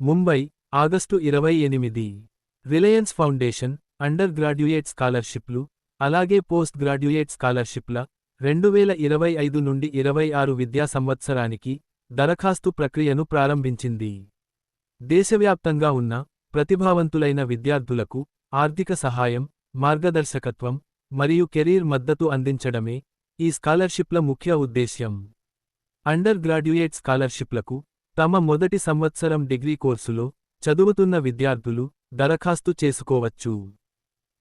Mumbai August ఇరవై ఎనిమిది. Reliance foundation under graduate స్కాలర్షిప్లు అలాగే పోస్ట్ గ్రాడ్యుయేట్ స్కాలర్షిప్ల రెండు వేల ఇరవై ఐదు నుండి ఇరవై ఆరు విద్యా సంవత్సరానికి దరఖాస్తు ప్రక్రియను ప్రారంభించింది. దేశవ్యాప్తంగా ఉన్న ప్రతిభావంతులైన విద్యార్థులకు ఆర్థిక సహాయం మార్గదర్శకత్వం మరియు కెరీర్ మద్దతు అందించడమే ఈ స్కాలర్షిప్ల ముఖ్య ఉద్దేశ్యం. అండర్ గ్రాడ్యుయేట్ స్కాలర్షిప్లకు తమ మొదటి సంవత్సరం డిగ్రీ కోర్సులో చదువుతున్న విద్యార్థులు దరఖాస్తు చేసుకోవచ్చు.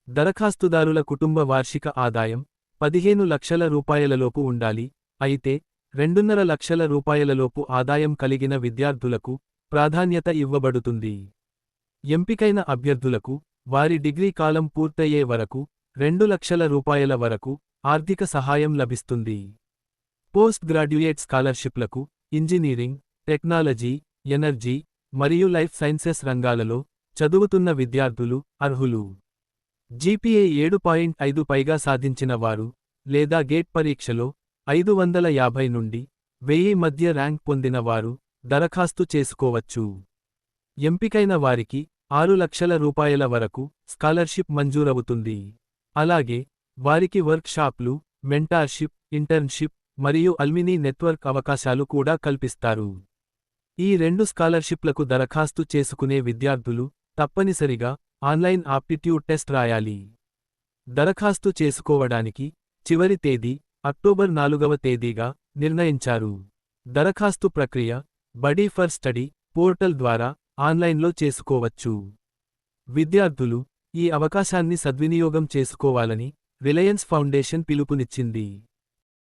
దరఖాస్తుదారుల కుటుంబ వార్షిక ఆదాయం పదిహేను లక్షల రూపాయలలోపు ఉండాలి. అయితే రెండున్నర లక్షల రూపాయలలోపు ఆదాయం కలిగిన విద్యార్థులకు ప్రాధాన్యత ఇవ్వబడుతుంది. ఎంపికైన అభ్యర్థులకు వారి డిగ్రీ కాలం పూర్తయ్యే వరకు రెండు లక్షల రూపాయల వరకు ఆర్థిక సహాయం లభిస్తుంది. పోస్ట్ గ్రాడ్యుయేట్ స్కాలర్షిప్లకు ఇంజనీరింగ్ టెక్నాలజీ ఎనర్జీ మరియు లైఫ్ సైన్సెస్ రంగాలలో చదువుతున్న విద్యార్థులు అర్హులు. జీపీఏ ఏడు పాయింట్ ఐదు పైగా సాధించిన వారు లేదా గేట్ పరీక్షలో ఐదు వందల యాభై నుండి వెయ్యి మధ్య ర్యాంక్ పొందిన వారు దరఖాస్తు చేసుకోవచ్చు. ఎంపికైన వారికి ఆరు లక్షల రూపాయల వరకు స్కాలర్షిప్ మంజూరవుతుంది. అలాగే వారికి వర్క్ షాప్లు మెంటార్షిప్ ఇంటర్న్షిప్ మరియు అల్మినీ నెట్వర్క్ అవకాశాలు కూడా కల్పిస్తారు. ఈ రెండు స్కాలర్షిప్లకు దరఖాస్తు చేసుకునే విద్యార్థులు తప్పనిసరిగా ఆన్లైన్ ఆప్టిట్యూడ్ టెస్ట్ రాయాలి. దరఖాస్తు చేసుకోవడానికి చివరి తేదీ అక్టోబర్ నాలుగవ తేదీగా నిర్ణయించారు. దరఖాస్తు ప్రక్రియ బడీ ఫర్ స్టడీ పోర్టల్ ద్వారా ఆన్లైన్లో చేసుకోవచ్చు. విద్యార్థులు ఈ అవకాశాన్ని సద్వినియోగం చేసుకోవాలని రిలయన్స్ ఫౌండేషన్ పిలుపునిచ్చింది.